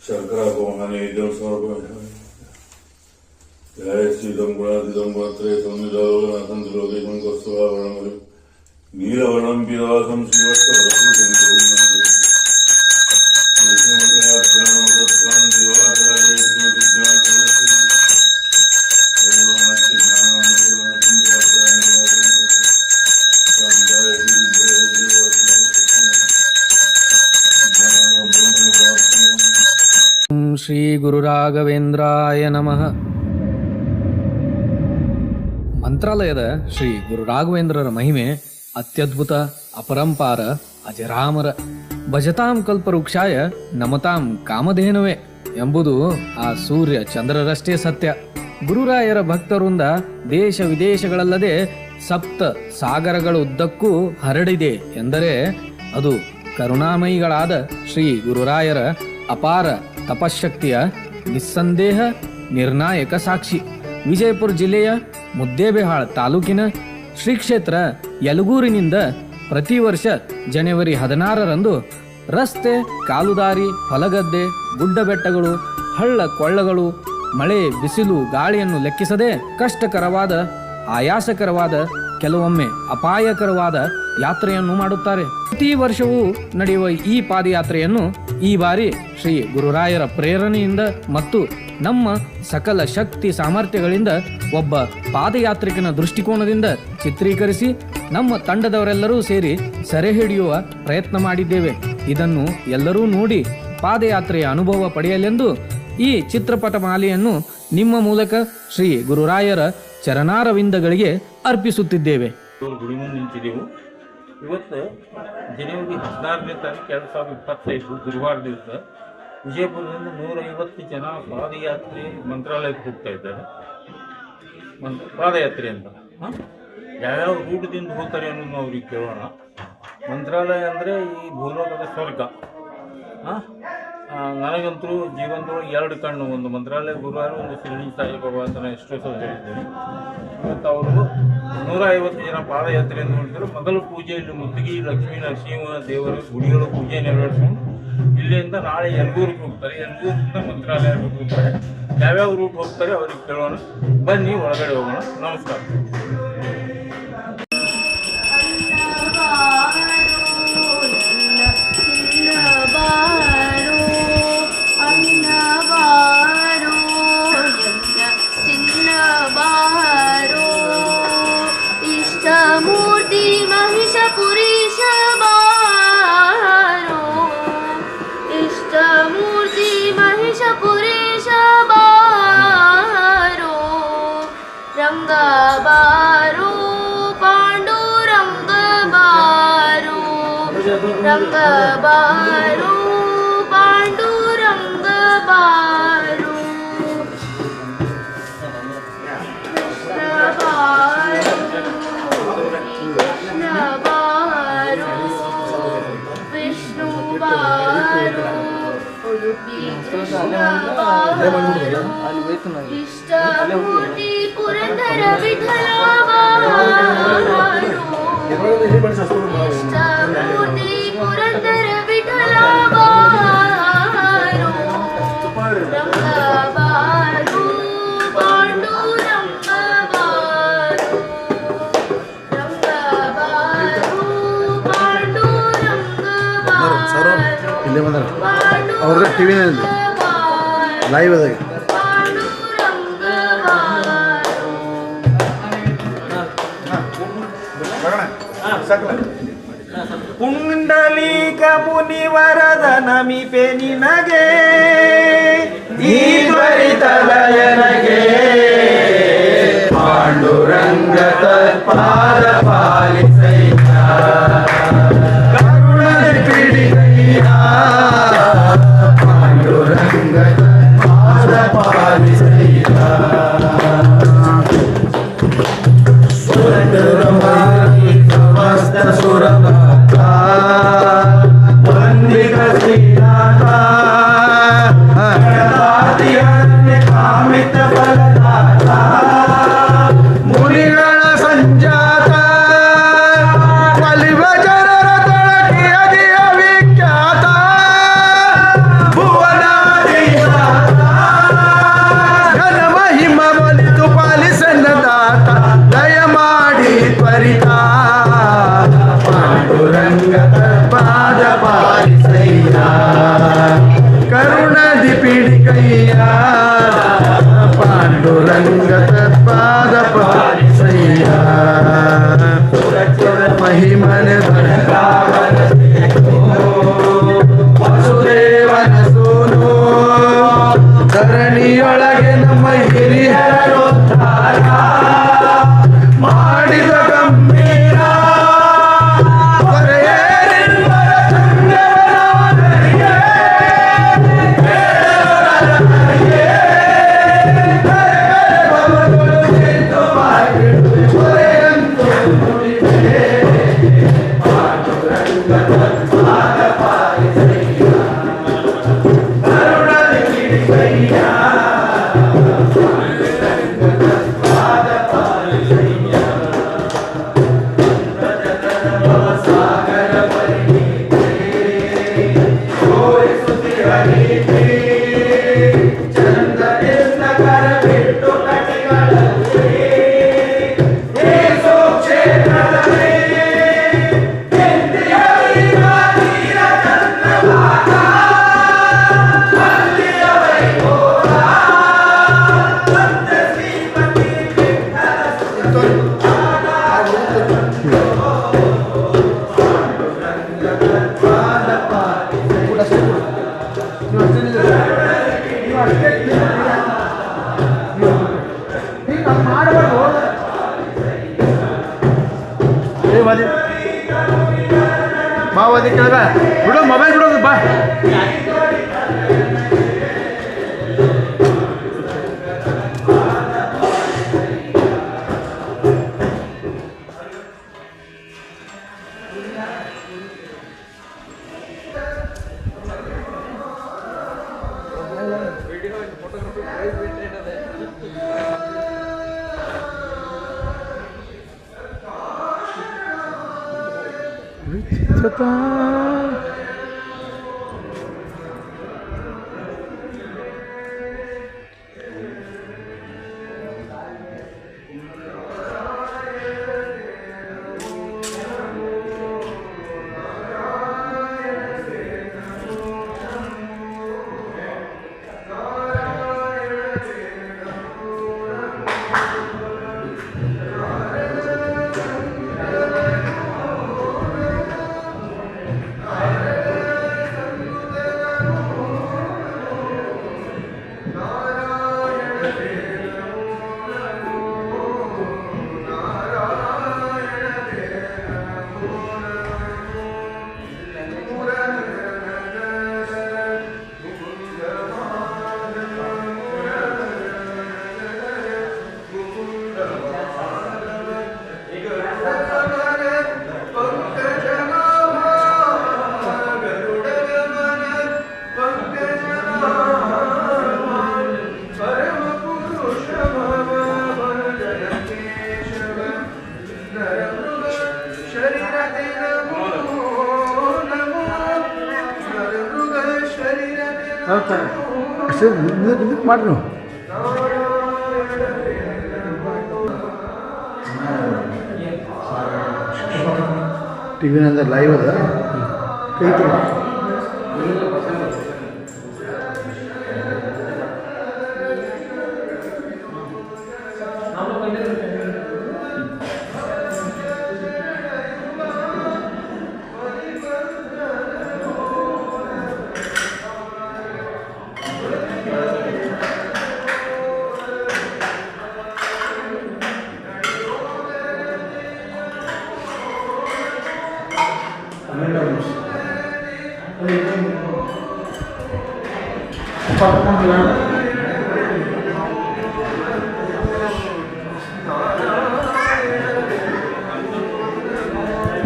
शर्करा को हानि एकदम समर्पण जय श्री दंगुणादिदंगोत्रे संविधानाथम त्रिलोकेशं कस्तुभावरणं नीलवर्णं पीतासं श्रीवत्सवरसुगन्धोन्नम् ಶ್ರೀ ಗುರುರಾಘವೇಂದ್ರಾಯ ನಮಃ ಮಂತ್ರಾಲಯದ ಶ್ರೀ ಗುರು ರಾಘವೇಂದ್ರರ ಮಹಿಮೆ ಅತ್ಯದ್ಭುತ ಅಪರಂಪಾರ ಅಜರಾಮರ ಭಜತಾಂ ಕಲ್ಪವೃಕ್ಷಾಯ ನಮತಾಂ ಕಾಮಧೇನುವೆ ಎಂಬುದು ಆ ಸೂರ್ಯ ಚಂದ್ರರಷ್ಟೇ ಸತ್ಯ. ಗುರುರಾಯರ ಭಕ್ತರಿಂದ ದೇಶ ವಿದೇಶಗಳಲ್ಲದೆ ಸಪ್ತ ಸಾಗರಗಳ ಉದ್ದಕ್ಕೂ ಹರಡಿದೆ ಎಂದರೆ ಅದು ಕರುಣಾಮಯಿಗಳಾದ ಶ್ರೀ ಗುರುರಾಯರ ಅಪಾರ ತಪಶಕ್ತಿಯ ನಿಸ್ಸಂದೇಹ ನಿರ್ಣಾಯಕ ಸಾಕ್ಷಿ. ವಿಜಯಪುರ ಜಿಲ್ಲೆಯ ಮುದ್ದೇಬೆಹಾಳ ತಾಲೂಕಿನ ಶ್ರೀ ಕ್ಷೇತ್ರ ಯಲಗೂರಿನಿಂದ ಪ್ರತಿ ವರ್ಷ ಜನವರಿ ಹದಿನಾರರಂದು ರಸ್ತೆ, ಕಾಲುದಾರಿ, ಹೊಲಗದ್ದೆ, ಗುಡ್ಡಬೆಟ್ಟಗಳು, ಹಳ್ಳ ಕೊಳ್ಳಗಳು ಮಳೆ, ಬಿಸಿಲು, ಗಾಳಿಯನ್ನು ಲೆಕ್ಕಿಸದೆ ಕಷ್ಟಕರವಾದ, ಆಯಾಸಕರವಾದ, ಕೆಲವೊಮ್ಮೆ ಅಪಾಯಕರವಾದ ಯಾತ್ರೆಯನ್ನು ಮಾಡುತ್ತಾರೆ. ಪ್ರತಿ ವರ್ಷವೂ ನಡೆಯುವ ಈ ಪಾದಯಾತ್ರೆಯನ್ನು ಈ ಬಾರಿ ಶ್ರೀ ಗುರುರಾಯರ ಪ್ರೇರಣೆಯಿಂದ ಮತ್ತು ನಮ್ಮ ಸಕಲ ಶಕ್ತಿ ಸಾಮರ್ಥ್ಯಗಳಿಂದ ಒಬ್ಬ ಪಾದಯಾತ್ರಿಕನ ದೃಷ್ಟಿಕೋನದಿಂದ ಚಿತ್ರೀಕರಿಸಿ ನಮ್ಮ ತಂಡದವರೆಲ್ಲರೂ ಸೇರಿ ಸೆರೆ ಹಿಡಿಯುವ ಪ್ರಯತ್ನ ಮಾಡಿದ್ದೇವೆ. ಇದನ್ನು ಎಲ್ಲರೂ ನೋಡಿ ಪಾದಯಾತ್ರೆಯ ಅನುಭವ ಪಡೆಯಲೆಂದು ಈ ಚಿತ್ರಪಟ ಮಾಲೆಯನ್ನು ನಿಮ್ಮ ಮೂಲಕ ಶ್ರೀ ಗುರುರಾಯರ ಚರಣಾರವಿಂದಗಳಿಗೆ ಅರ್ಪಿಸುತ್ತಿದ್ದೇವೆ. ನಿಂತಿದ್ದೆವು. ಇವತ್ತು ಜನವರಿ ಹದಿನಾರನೇ ತಾರೀಕು ಎರಡು ಸಾವಿರದ ಇಪ್ಪತ್ತೈದು ಗುರುವಾರ ದಿವಸ ವಿಜಯಪುರದಿಂದ ನೂರೈವತ್ತು ಜನ ಪಾದಯಾತ್ರೆ ಮಂತ್ರಾಲಯಕ್ಕೆ ಹೋಗ್ತಾ ಇದ್ದಾರೆ. ಪಾದಯಾತ್ರೆ ಅಂತ. ಯಾವ್ಯಾವ ರೂಟದಿಂದ ಹೋಗ್ತಾರೆ ಅನ್ನೋದು ಅವ್ರಿಗೆ ಕೇಳೋಣ. ಮಂತ್ರಾಲಯ ಅಂದರೆ ಈ ಭೂಲೋಕದ ಸ್ವರ್ಗ. ಹಾಂ? ನನಗಂತೂ ಜೀವನದೊಳಗೆ ಎರಡು ಕಣ್ಣು, ಒಂದು ಮಂತ್ರಾಲಯ ಗುರುವಾರ, ಒಂದು ಶಿರಡಿ ಸಾಯಿಬಾಬಾ ಅಂತ ನಾನು ಎಷ್ಟೋ ಸಲ ಹೇಳಿದ್ದೇನೆ ಇವತ್ತು ಅವರು ನೂರ ಐವತ್ತು ಜನ ಪಾದಯಾತ್ರೆಯನ್ನು ನೋಡಿದ್ರು. ಮೊದಲು ಪೂಜೆಯಲ್ಲಿ ಮುತ್ತಿಗೆ ಲಕ್ಷ್ಮೀ, ನರಸಿಂಹ ದೇವರ ಗುಡಿಗಳ ಪೂಜೆ ನೆರವೇರಿಸ್ಕೊಂಡು ಇಲ್ಲಿಂದ ನಾಳೆ ಯಲಗೂರಿಗೆ ಹೋಗ್ತಾರೆ. ಯಲಗೂರಿಂದ ಮಂತ್ರಾಲಯ ಹೋಗ್ತಾರೆ. ಯಾವ್ಯಾವ ರೂಟ್ ಹೋಗ್ತಾರೆ, ಅವ್ರಿಗೆ ಕೇಳೋಣ. ಬನ್ನಿ, ಒಳಗಡೆ ಹೋಗೋಣ. ನಮಸ್ಕಾರ. ಉಡುಪಿ ಕೃಷ್ಣ ಬಾರೋ ಇಷ್ಟಮೂರ್ತಿ ಅವ್ರದ್ದು ಟಿವಿ ಬಾರೋ ಲೈವ್ ಅದಾಗ ಪಾಂಡುರಂಗ ಬಾರೋ ಪುಂಡಲೀಕ ಮುನಿವರದ ನಮಿಪೆ ನಿನಗೆ ಈ ತ್ವರಿತಲಯನಗೆ ಪಾಂಡುರಂಗ ತತ್ಪಾದ ಪಾಲಿಸೈಯ ಅಷ್ಟೇ ಇದಕ್ಕೆ ಮಾಡ್ರಿ. ನೀವು ಟಿ ವಿನಂದ್ರೆ ಲೈವ್ ಅದ. ಕೈ ತೆಗಿ.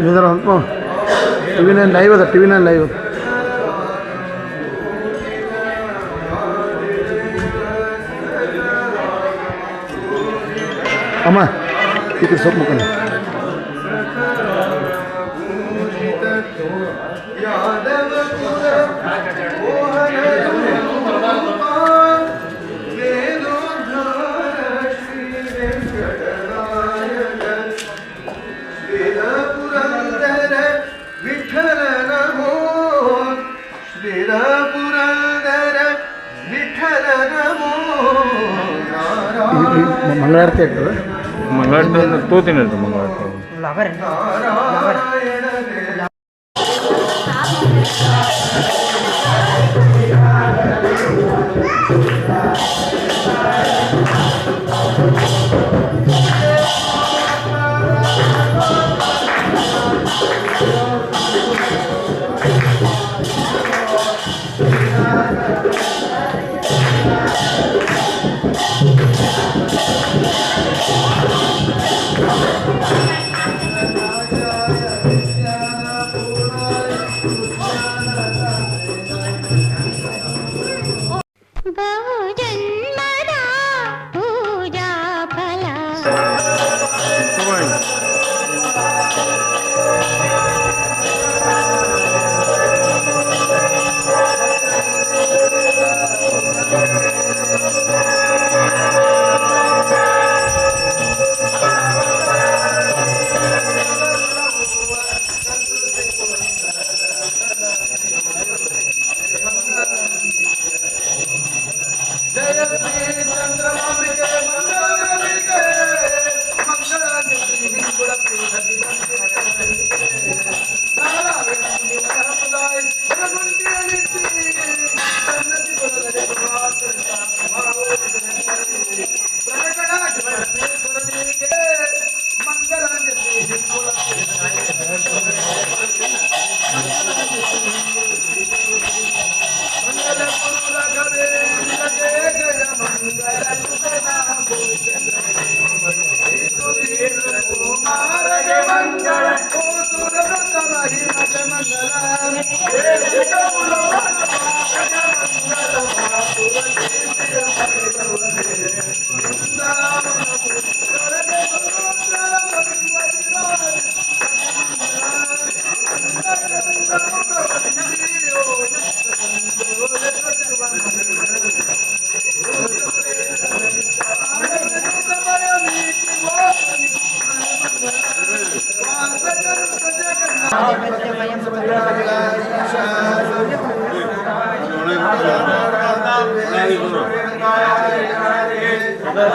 ಇದರ ಟಿ ವಿ ನೈನ್ ಲೈವ್ ಅದ ಟಿ ವಿ ನೈನ್ ಲೈವ್ ಅಮ್ಮ ಈ ಕಡೆ ಸೊಪ್ಪು ಮುಖಂಡ ಶ್ರೀರಾಪುರಂದರ ಮಂಗಳಾರತಿ ಆಗ್ತದೆ ಮಂಗಳಾರತಿ ತೋತಿನ ಮಂಗಳಾರತಿ.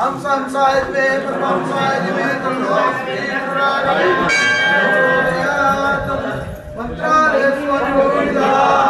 हम संसार में परम साज में मंत्रालय स्वर गोविंदा गोविंदा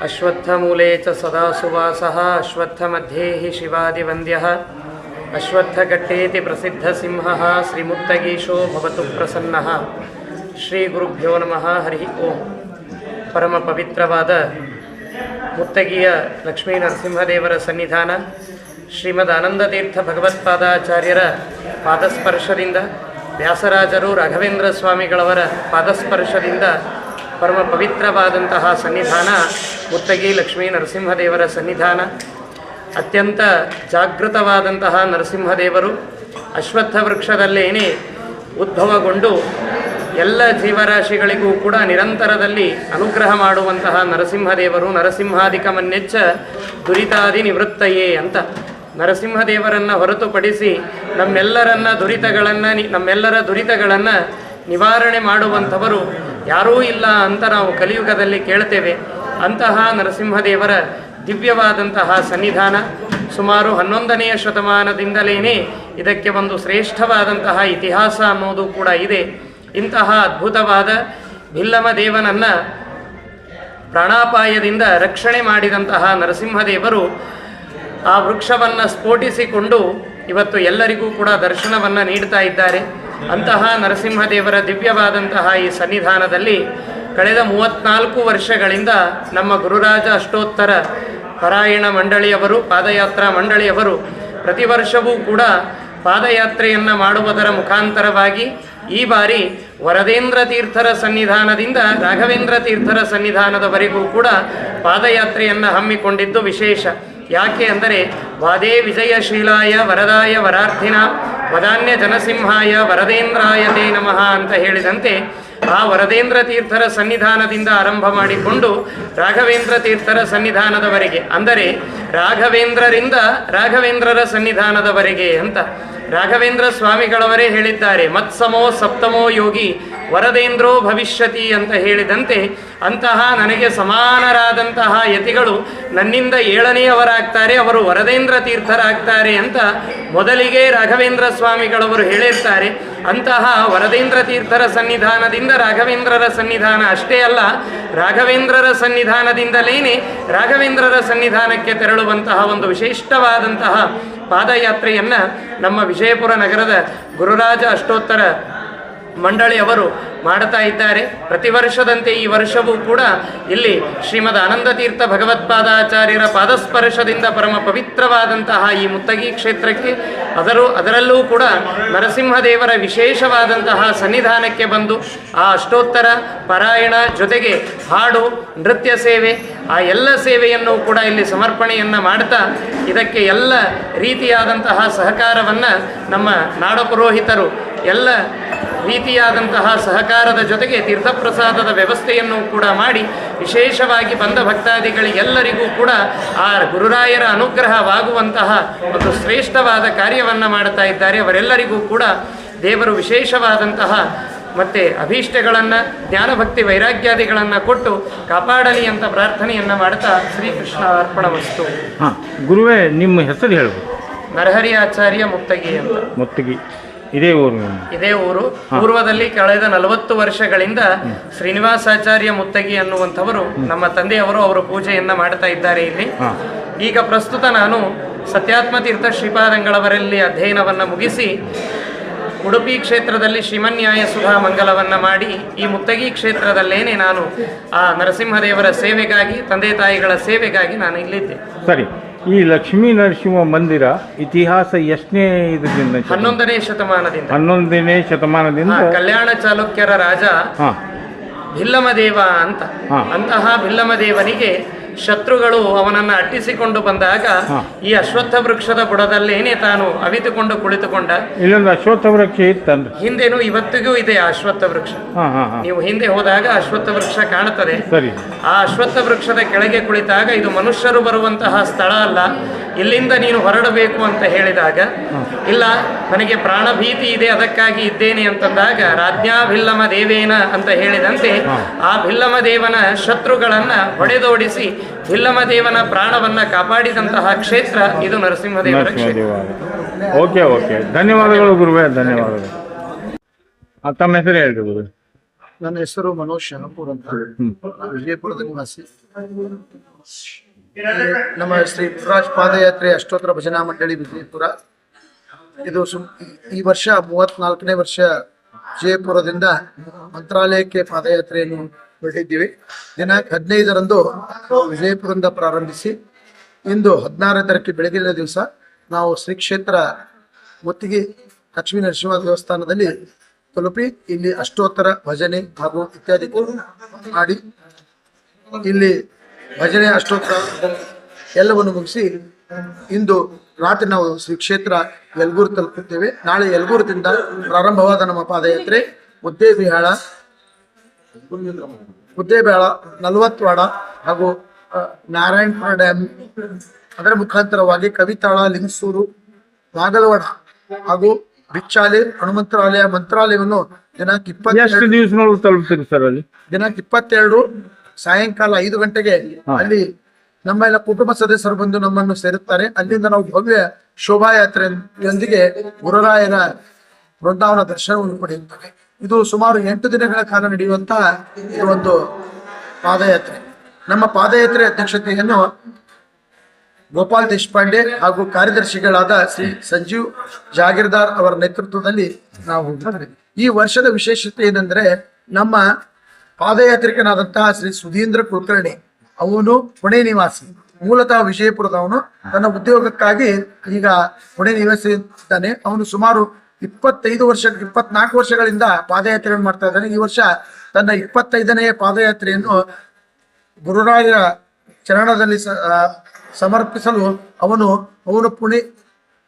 अश्वत्थमूले च सदा सुवासः अश्वत्थमध्ये हि शिवादिवन्द्यः अश्वत्थकट्टेति प्रसिद्धसिंहः श्रीमुत्तगीशो भवतु प्रसन्नः ಶ್ರೀಗುರುಭ್ಯೋ ನಮಃ ಹರಿ ಓಂ ಪರಮ ಪವಿತ್ರವಾದ ಮುತ್ತಗಿಯ ಲಕ್ಷ್ಮೀ ನರಸಿಂಹದೇವರ ಸನ್ನಿಧಾನ ಶ್ರೀಮದ್ ಆನಂದತೀರ್ಥ ಭಗವತ್ಪಾದಾಚಾರ್ಯರ ಪಾದಸ್ಪರ್ಶದಿಂದ ವ್ಯಾಸರಾಜರು ರಾಘವೇಂದ್ರ ಸ್ವಾಮಿಗಳವರ ಪಾದಸ್ಪರ್ಶದಿಂದ ಪರಮ ಪವಿತ್ರವಾದಂತಹ ಸನ್ನಿಧಾನ, ಮುತ್ತಗಿ ಲಕ್ಷ್ಮೀ ನರಸಿಂಹದೇವರ ಸನ್ನಿಧಾನ, ಅತ್ಯಂತ ಜಾಗೃತವಾದಂತಹ ನರಸಿಂಹದೇವರು ಅಶ್ವತ್ಥ ವೃಕ್ಷದಲ್ಲೇನೇ ಉದ್ಭವಗೊಂಡು ಎಲ್ಲ ಜೀವರಾಶಿಗಳಿಗೂ ಕೂಡ ನಿರಂತರದಲ್ಲಿ ಅನುಗ್ರಹ ಮಾಡುವಂತಹ ನರಸಿಂಹದೇವರು ನರಸಿಂಹಾಧಿಕಮನ್ನೆಚ್ಚ ದುರಿತಾದಿ ನಿವೃತ್ತಯೇ ಅಂತ. ನರಸಿಂಹದೇವರನ್ನು ಹೊರತುಪಡಿಸಿ ನಮ್ಮೆಲ್ಲರನ್ನ ದುರಿತಗಳನ್ನು ನಮ್ಮೆಲ್ಲರ ದುರಿತಗಳನ್ನು ನಿವಾರಣೆ ಮಾಡುವಂಥವರು ಯಾರೂ ಇಲ್ಲ ಅಂತ ನಾವು ಕಲಿಯುಗದಲ್ಲಿ ಕೇಳ್ತೇವೆ. ಅಂತಹ ನರಸಿಂಹದೇವರ ದಿವ್ಯವಾದಂತಹ ಸನ್ನಿಧಾನ ಸುಮಾರು ಹನ್ನೊಂದನೆಯ ಶತಮಾನದಿಂದಲೇ ಇದಕ್ಕೆ ಒಂದು ಶ್ರೇಷ್ಠವಾದಂತಹ ಇತಿಹಾಸ ಅನ್ನೋದು ಕೂಡ ಇದೆ. ಇಂತಹ ಅದ್ಭುತವಾದ ಭಿಲ್ಲಮ ದೇವನನ್ನು ಪ್ರಾಣಾಪಾಯದಿಂದ ರಕ್ಷಣೆ ಮಾಡಿದಂತಹ ನರಸಿಂಹದೇವರು ಆ ವೃಕ್ಷವನ್ನು ಸ್ಫೋಟಿಸಿಕೊಂಡು ಇವತ್ತು ಎಲ್ಲರಿಗೂ ಕೂಡ ದರ್ಶನವನ್ನು ನೀಡ್ತಾ ಇದ್ದಾರೆ. ಅಂತಹ ನರಸಿಂಹದೇವರ ದಿವ್ಯವಾದಂತಹ ಈ ಸನ್ನಿಧಾನದಲ್ಲಿ ಕಳೆದ ಮೂವತ್ನಾಲ್ಕು ವರ್ಷಗಳಿಂದ ನಮ್ಮ ಗುರುರಾಜ ಅಷ್ಟೋತ್ತರ ಪರಾಯಣ ಮಂಡಳಿಯವರು, ಪಾದಯಾತ್ರಾ ಮಂಡಳಿಯವರು ಪ್ರತಿ ವರ್ಷವೂ ಕೂಡ ಪಾದಯಾತ್ರೆಯನ್ನು ಮಾಡುವುದರ ಮುಖಾಂತರವಾಗಿ ಈ ಬಾರಿ ವರದೇಂದ್ರ ತೀರ್ಥರ ಸನ್ನಿಧಾನದಿಂದ ರಾಘವೇಂದ್ರ ತೀರ್ಥರ ಸನ್ನಿಧಾನದವರೆಗೂ ಕೂಡ ಪಾದಯಾತ್ರೆಯನ್ನು ಹಮ್ಮಿಕೊಂಡಿದ್ದು ವಿಶೇಷ. ಯಾಕೆ ಅಂದರೆ ವಾದೇ ವಿಜಯಶೀಲಾಯ ವರದಾಯ ವರಾರ್ಥಿನ ವದಾನ್ಯ ಜನಸಿಂಹಾಯ ವರದೇಂದ್ರಾಯ ತೇ ನಮಃ ಅಂತ ಹೇಳಿದಂತೆ ಆ ವರದೇಂದ್ರ ತೀರ್ಥರ ಸನ್ನಿಧಾನದಿಂದ ಆರಂಭ ಮಾಡಿಕೊಂಡು ರಾಘವೇಂದ್ರ ತೀರ್ಥರ ಸನ್ನಿಧಾನದವರೆಗೆ, ಅಂದರೆ ರಾಘವೇಂದ್ರರಿಂದ ರಾಘವೇಂದ್ರರ ಸನ್ನಿಧಾನದವರೆಗೆ ಅಂತ ರಾಘವೇಂದ್ರ ಸ್ವಾಮಿಗಳವರೇ ಹೇಳಿದ್ದಾರೆ, ಮತ್ಸಮೋ ಸಪ್ತಮೋ ಯೋಗಿ ವರದೇಂದ್ರೋ ಭವಿಷ್ಯತಿ ಅಂತ ಹೇಳಿದಂತೆ ಅಂತಹ ನನಗೆ ಸಮಾನರಾದಂತಹ ಯತಿಗಳು ನನ್ನಿಂದ ಏಳನೆಯವರಾಗ್ತಾರೆ, ಅವರು ವರದೇಂದ್ರ ತೀರ್ಥರಾಗ್ತಾರೆ ಅಂತ ಮೊದಲಿಗೆ ರಾಘವೇಂದ್ರ ಸ್ವಾಮಿಗಳವರು ಹೇಳಿರ್ತಾರೆ. ಅಂತಹ ವರದೇಂದ್ರ ತೀರ್ಥರ ಸನ್ನಿಧಾನದಿಂದ ರಾಘವೇಂದ್ರರ ಸನ್ನಿಧಾನ ಅಷ್ಟೇ ಅಲ್ಲ, ರಾಘವೇಂದ್ರರ ಸನ್ನಿಧಾನದಿಂದಲೇನೆ ರಾಘವೇಂದ್ರರ ಸನ್ನಿಧಾನಕ್ಕೆ ತೆರಳುವಂತಹ ಒಂದು ವಿಶಿಷ್ಟವಾದಂತಹ ಪಾದಯಾತ್ರೆಯನ್ನು ನಮ್ಮ ವಿಜಯಪುರ ನಗರದ ಗುರುರಾಜ ಅಷ್ಟೋತ್ತರ ಮಂಡಳಿಯವರು ಮಾಡುತ್ತಾ ಇದ್ದಾರೆ. ಪ್ರತಿ ವರ್ಷದಂತೆ ಈ ವರ್ಷವೂ ಕೂಡ ಇಲ್ಲಿ ಶ್ರೀಮದ್ ಆನಂದ ತೀರ್ಥ ಭಗವತ್ಪಾದಾಚಾರ್ಯರ ಪಾದಸ್ಪರ್ಶದಿಂದ ಪರಮ ಪವಿತ್ರವಾದಂತಹ ಈ ಮುತ್ತಗಿ ಕ್ಷೇತ್ರಕ್ಕೆ ಅದರೂ ಅದರಲ್ಲೂ ಕೂಡ ನರಸಿಂಹದೇವರ ವಿಶೇಷವಾದಂತಹ ಸನ್ನಿಧಾನಕ್ಕೆ ಬಂದು ಆ ಅಷ್ಟೋತ್ತರ ಪಾರಾಯಣ ಜೊತೆಗೆ ಹಾಡು, ನೃತ್ಯ ಸೇವೆ, ಆ ಎಲ್ಲ ಸೇವೆಯನ್ನು ಕೂಡ ಇಲ್ಲಿ ಸಮರ್ಪಣೆಯನ್ನು ಮಾಡ್ತಾ ಇದಕ್ಕೆ ಎಲ್ಲ ರೀತಿಯಾದಂತಹ ಸಹಕಾರವನ್ನು ನಮ್ಮ ನಾಡಪುರೋಹಿತರು ಎಲ್ಲ ರೀತಿಯಾದಂತಹ ಸಹಕಾರದ ಜೊತೆಗೆ ತೀರ್ಥಪ್ರಸಾದದ ವ್ಯವಸ್ಥೆಯನ್ನು ಕೂಡ ಮಾಡಿ ವಿಶೇಷವಾಗಿ ಬಂದ ಭಕ್ತಾದಿಗಳಿಗೆಲ್ಲರಿಗೂ ಕೂಡ ಆ ಗುರುರಾಯರ ಅನುಗ್ರಹವಾಗುವಂತಹ ಒಂದು ಶ್ರೇಷ್ಠವಾದ ಕಾರ್ಯವನ್ನು ಮಾಡ್ತಾ ಇದ್ದಾರೆ. ಅವರೆಲ್ಲರಿಗೂ ಕೂಡ ದೇವರು ವಿಶೇಷವಾದಂತಹ ಮತ್ತು ಅಭೀಷ್ಟಗಳನ್ನು ಜ್ಞಾನಭಕ್ತಿ ವೈರಾಗ್ಯಾದಿಗಳನ್ನು ಕೊಟ್ಟು ಕಾಪಾಡಲಿ ಅಂತ ಪ್ರಾರ್ಥನೆಯನ್ನು ಮಾಡ್ತಾ ಶ್ರೀಕೃಷ್ಣ ಅರ್ಪಣ ವಸ್ತು. ಗುರುವೇ ನಿಮ್ಮ ಹೆಸರು ಹೇಳಬೇಕು. ನರಹರಿ ಆಚಾರ್ಯ ಮುತ್ತಗಿ ಅಂತ. ಮುತ್ತಿಗೆ. ಇದೇ ಊರು ಇದೇ ಊರು. ಪೂರ್ವದಲ್ಲಿ ಕಳೆದ ನಲವತ್ತು ವರ್ಷಗಳಿಂದ ಶ್ರೀನಿವಾಸಾಚಾರ್ಯ ಮುತ್ತಗಿ ಅನ್ನುವಂಥವರು ನಮ್ಮ ತಂದೆಯವರು ಅವರು ಪೂಜೆಯನ್ನ ಮಾಡ್ತಾ ಇದ್ದಾರೆ ಇಲ್ಲಿ. ಈಗ ಪ್ರಸ್ತುತ ನಾನು ಸತ್ಯಾತ್ಮ ತೀರ್ಥ ಶ್ರೀಪಾದಂಗಳವರಲ್ಲಿ ಅಧ್ಯಯನವನ್ನು ಮುಗಿಸಿ ಉಡುಪಿ ಕ್ಷೇತ್ರದಲ್ಲಿ ಶ್ರೀಮನ್ಯಾಯ ಸುಧಾ ಮಂಗಲವನ್ನ ಮಾಡಿ ಈ ಮುತ್ತಗಿ ಕ್ಷೇತ್ರದಲ್ಲೇನೆ ನಾನು ಆ ನರಸಿಂಹದೇವರ ಸೇವೆಗಾಗಿ ತಂದೆ ತಾಯಿಗಳ ಸೇವೆಗಾಗಿ ನಾನು ಇಲ್ಲಿದ್ದೆ. ಸರಿ. ಈ ಲಕ್ಷ್ಮೀ ನರಸಿಂಹ ಮಂದಿರ ಇತಿಹಾಸ ಎಷ್ಟನೇ ಇದರಿಂದ ಹನ್ನೊಂದನೇ ಶತಮಾನದಿಂದ. ಹನ್ನೊಂದನೇ ಶತಮಾನದಿಂದ ಕಲ್ಯಾಣ ಚಾಲುಕ್ಯರ ರಾಜ ಭಿಲ್ಲಮದೇವ ಅಂತ. ಅಂತಹ ಭಿಲ್ಲಮದೇವನಿಗೆ ಶತ್ರುಗಳು ಅವನನ್ನು ಅಟ್ಟಿಸಿಕೊಂಡು ಬಂದಾಗ ಈ ಅಶ್ವತ್ಥ ವೃಕ್ಷದ ಬುಡದಲ್ಲೇನೆ ತಾನು ಅವಿತುಕೊಂಡು ಕುಳಿತುಕೊಂಡ ಇಲ್ಲೊಂದು ಅಶ್ವತ್ಥ ವೃಕ್ಷ ಇತ್ತಂದ್ರೆ ಹಿಂದೆನೂ ಇವತ್ತಿಗೂ ಇದೆ ಆ ಅಶ್ವತ್ಥ ವೃಕ್ಷ. ನೀವು ಹಿಂದೆ ಹೋದಾಗ ಅಶ್ವತ್ಥ ವೃಕ್ಷ ಕಾಣುತ್ತದೆ ಆ ಅಶ್ವತ್ಥ ವೃಕ್ಷದ ಕೆಳಗೆ ಕುಳಿತಾಗ ಇದು ಮನುಷ್ಯರು ಬರುವಂತಹ ಸ್ಥಳ ಅಲ್ಲ. ಇಲ್ಲಿಂದ ನೀನು ಹೊರಡಬೇಕು ಅಂತ ಹೇಳಿದಾಗ ಇಲ್ಲ ನನಗೆ ಪ್ರಾಣಭೀತಿ ಇದೆ ಅದಕ್ಕಾಗಿ ಇದ್ದೇನೆ ಅಂತಂದಾಗ ರಾಜ್ಞಾ ಭಿಲ್ಲಮ ದೇವೇನ ಅಂತ ಹೇಳಿದಂತೆ ಆ ಭಿಲ್ಲಮ ದೇವನ ಶತ್ರುಗಳನ್ನ ಹೊಡೆದೋಡಿಸಿ ಭಿಲ್ಲಮ ದೇವನ ಪ್ರಾಣವನ್ನ ಕಾಪಾಡಿದಂತಹ ಕ್ಷೇತ್ರ ಇದು ನರಸಿಂಹದೇವರ ಕ್ಷೇತ್ರ ಓಕೆ ಓಕೆ. ಧನ್ಯವಾದಗಳು ಗುರುವೇ ಧನ್ಯವಾದಗಳು. ತಮ್ಮ ಹೆಸರು ಹೇಳಿ ಗುರು. ನನ್ನ ಹೆಸರು ಮನೋಜ್ ಶನಪುರ್ ಅಂತ. ವಿಜಯಪುರದ ನಿವಾಸಿ ನಮ್ಮ ಶ್ರೀ ಪುರಾಜ್ ಪಾದಯಾತ್ರೆ ಅಷ್ಟೋತ್ತರ ಭಜನಾ ಮಂಡಳಿ ವಿಜಯಪುರ. ಇದು ಸುಮ್ ಈ ವರ್ಷ ಮೂವತ್ನಾಲ್ಕನೇ ವರ್ಷ ವಿಜಯಪುರದಿಂದ ಮಂತ್ರಾಲಯಕ್ಕೆ ಪಾದಯಾತ್ರೆಯನ್ನು ಹೊರಟಿದ್ದೀವಿ. ದಿನಾಂಕ ಹದಿನೈದರಂದು ವಿಜಯಪುರದಿಂದ ಪ್ರಾರಂಭಿಸಿ ಇಂದು ಹದಿನಾರನೇ ತಾರೀಕು ಬೆಳಗಿನ ದಿವಸ ನಾವು ಶ್ರೀ ಕ್ಷೇತ್ರ ಮುತ್ತಿಗೆ ಲಕ್ಷ್ಮೀ ನರಸಿಂಹ ದೇವಸ್ಥಾನದಲ್ಲಿ ತಲುಪಿ ಇಲ್ಲಿ ಅಷ್ಟೋತ್ತರ ಭಜನೆ ಹಾಗೂ ಇತ್ಯಾದಿ ಮಾಡಿ ಇಲ್ಲಿ ಭಜನೆ ಅಷ್ಟೋತ್ತರ ಎಲ್ಲವನ್ನು ಮುಗಿಸಿ ಇಂದು ರಾತ್ರಿ ನಾವು ಶ್ರೀ ಕ್ಷೇತ್ರ ಯಲ್ಗೂರು ತಲುಪುತ್ತೇವೆ. ನಾಳೆ ಯಲ್ಗೂರದಿಂದ ಪ್ರಾರಂಭವಾದ ನಮ್ಮ ಪಾದಯಾತ್ರೆ ಮುದ್ದೇಬಿಹಾಳ ಬಿಹಾಳ ನಲವತ್ವಾಡ ಹಾಗೂ ನಾರಾಯಣಪುರ ಡ್ಯಾಮ್ ಅದರ ಮುಖಾಂತರವಾಗಿ ಕವಿತಾಳ ಲಿಂಗಸೂರು ಬಾಗಲವಾಡ ಹಾಗೂ ಬಿಚ್ಚಾಲೆ ಹನುಮಂತ್ರಾಲಯ ಮಂತ್ರಾಲಯವನ್ನು ದಿನಾಂಕ ಇಪ್ಪತ್ತೆರಡು ದಿನಾಂಕ ಇಪ್ಪತ್ತೆರಡು ಸಾಯಂಕಾಲ ಐದು ಗಂಟೆಗೆ ಅಲ್ಲಿ ನಮ್ಮ ಎಲ್ಲ ಕುಟುಂಬ ಸದಸ್ಯರು ಬಂದು ನಮ್ಮನ್ನು ಸೇರುತ್ತಾರೆ. ಅಲ್ಲಿಂದ ನಾವು ಭವ್ಯ ಶೋಭಾಯಾತ್ರೆಯೊಂದಿಗೆ ಗುರುರಾಯರ ವೃಂದಾವನ ದರ್ಶನವನ್ನು ಪಡೆಯುತ್ತೇವೆ. ಇದು ಸುಮಾರು ಎಂಟು ದಿನಗಳ ಕಾಲ ನಡೆಯುವಂತಹ ಈ ಒಂದು ಪಾದಯಾತ್ರೆ. ನಮ್ಮ ಪಾದಯಾತ್ರೆ ಅಧ್ಯಕ್ಷತೆಯನ್ನು ಗೋಪಾಲ್ ದೇಶಪಾಂಡೆ ಹಾಗೂ ಕಾರ್ಯದರ್ಶಿಗಳಾದ ಶ್ರೀ ಸಂಜೀವ್ ಜಾಗೀರ್ದಾರ್ ಅವರ ನೇತೃತ್ವದಲ್ಲಿ ನಾವು. ಈ ವರ್ಷದ ವಿಶೇಷತೆ ಏನಂದ್ರೆ ನಮ್ಮ ಪಾದಯಾತ್ರಿಕನಾದಂತಹ ಶ್ರೀ ಸುಧೀಂದ್ರ ಕುಲಕರ್ಣಿ, ಅವನು ಪುಣೆ ನಿವಾಸಿ. ಮೂಲತಃ ವಿಜಯಪುರದವನು. ತನ್ನ ಉದ್ಯೋಗಕ್ಕಾಗಿ ಈಗ ಪುಣೆ ನಿವಾಸಿ ಇದ್ದಾನೆ. ಅವನು ಸುಮಾರು ಇಪ್ಪತ್ತೈದು ವರ್ಷ, ಇಪ್ಪತ್ನಾಲ್ಕು ವರ್ಷಗಳಿಂದ ಪಾದಯಾತ್ರೆಯನ್ನು ಮಾಡ್ತಾ ಇದ್ದಾನೆ. ಈ ವರ್ಷ ತನ್ನ ಇಪ್ಪತ್ತೈದನೆಯ ಪಾದಯಾತ್ರೆಯನ್ನು ಗುರುರಾಯರ ಚರಣದಲ್ಲಿ ಸಮರ್ಪಿಸಲು ಅವನು ಅವನು ಪುಣೆ,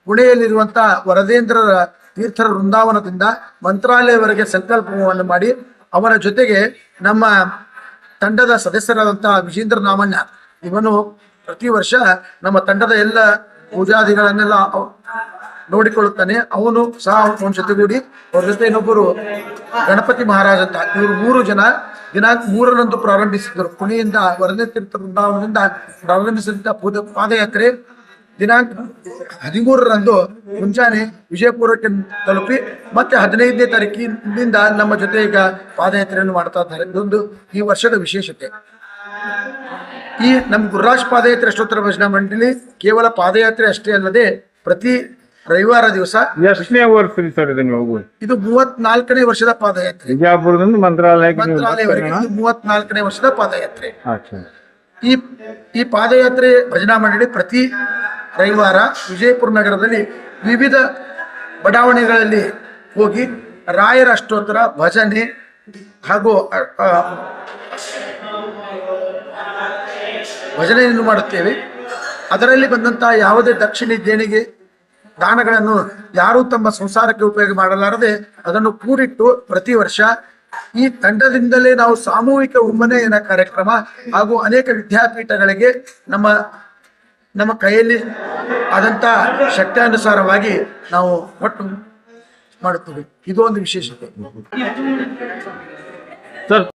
ಪುಣೆಯಲ್ಲಿರುವಂತಹ ವರದೇಂದ್ರರ ತೀರ್ಥರ ವೃಂದಾವನದಿಂದ ಮಂತ್ರಾಲಯವರೆಗೆ ಸಂಕಲ್ಪವನ್ನು ಮಾಡಿ ಅವನ ಜೊತೆಗೆ ನಮ್ಮ ತಂಡದ ಸದಸ್ಯರಾದಂತಹ ವಿಜೇಂದ್ರ ನಾಮಣ್ಣ, ಇವನು ಪ್ರತಿ ವರ್ಷ ನಮ್ಮ ತಂಡದ ಎಲ್ಲ ಪೂಜಾದಿಗಳನ್ನೆಲ್ಲ ನೋಡಿಕೊಳ್ಳುತ್ತಾನೆ. ಅವನು ಸಹ ಅವನ ಜೊತೆಗೂಡಿ ಅವ್ರ ಜೊತೆ ಇನ್ನೊಬ್ಬರು ಗಣಪತಿ ಮಹಾರಾಜ್ ಅಂತ. ಇವರು ಮೂರು ಜನ ದಿನಾಂಕ ಮೂರರಂದು ಪ್ರಾರಂಭಿಸಿದರು. ಪುಣೆಯಿಂದ ವರದೇ ತೀರ್ಥ ವೃಂದಾವನದಿಂದ ಪ್ರಾರಂಭಿಸಿದ ಪಾದಯಾತ್ರೆ ದಿನಾಂಕ ಹದಿಮೂರರಂದು ಮುಂಜಾನೆ ವಿಜಯಪುರಕ್ಕೆ ತಲುಪಿ ಮತ್ತೆ ಹದಿನೈದನೇ ತಾರೀಕಿನಿಂದ ನಮ್ಮ ಜೊತೆ ಈಗ ಪಾದಯಾತ್ರೆಯನ್ನು ಮಾಡ್ತಾ ಇದ್ದಾರೆ. ಇದೊಂದು ಈ ವರ್ಷದ ವಿಶೇಷತೆ. ಈ ನಮ್ಮ ಗುರುರಾಜ್ ಪಾದಯಾತ್ರೆ ಅಷ್ಟೋತ್ತರ ಭಜನಾ ಮಂಡಳಿ ಕೇವಲ ಪಾದಯಾತ್ರೆ ಅಷ್ಟೇ ಅಲ್ಲದೆ ಪ್ರತಿ ರವಿವಾರ ದಿವಸ ಎಷ್ಟನೇ ವರ್ಷ ಸರ್ ಇದು ಮೂವತ್ನಾಲ್ಕನೇ ವರ್ಷದ ಪಾದಯಾತ್ರೆ. ವಿಜಯಪುರದಿಂದ ಮಂತ್ರಾಲಯ ಮಂತ್ರಾಲಯವರೆಗೆ ಮೂವತ್ನಾಲ್ಕನೇ ವರ್ಷದ ಪಾದಯಾತ್ರೆ. ಈ ಈ ಪಾದಯಾತ್ರೆ ಭಜನಾ ಮಂಡಳಿ ಪ್ರತಿ ರವಿವಾರ ವಿಜಯಪುರ ನಗರದಲ್ಲಿ ವಿವಿಧ ಬಡಾವಣೆಗಳಲ್ಲಿ ಹೋಗಿ ರಾಯರ ಅಷ್ಟೋತ್ತರ ಭಜನೆ ಹಾಗೂ ಭಜನೆಯನ್ನು ಮಾಡುತ್ತೇವೆ. ಅದರಲ್ಲಿ ಬಂದಂತಹ ಯಾವುದೇ ದಕ್ಷಿಣ ದೇಣಿಗೆ ದಾನಗಳನ್ನು ಯಾರೂ ತಮ್ಮ ಸಂಸಾರಕ್ಕೆ ಉಪಯೋಗ ಮಾಡಲಾರದೆ ಅದನ್ನು ಕೂಡಿಟ್ಟು ಪ್ರತಿ ವರ್ಷ ಈ ತಂಡದಿಂದಲೇ ನಾವು ಸಾಮೂಹಿಕ ಉಮ್ಮನೆಯನ ಕಾರ್ಯಕ್ರಮ ಹಾಗೂ ಅನೇಕ ವಿದ್ಯಾಪೀಠಗಳಿಗೆ ನಮ್ಮ ನಮ್ಮ ಕೈಯಲ್ಲಿ ಆದಂತ ಶಕ್ತಿಯಾನುಸಾರವಾಗಿ ನಾವು ಒಟ್ಟು ಮಾಡುತ್ತೇವೆ. ಇದು ಒಂದು ವಿಶೇಷತೆ. ಸರ್.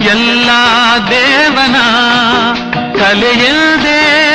ಎಲ್ಲ ದೇವನ ಕಲೆಯದೆ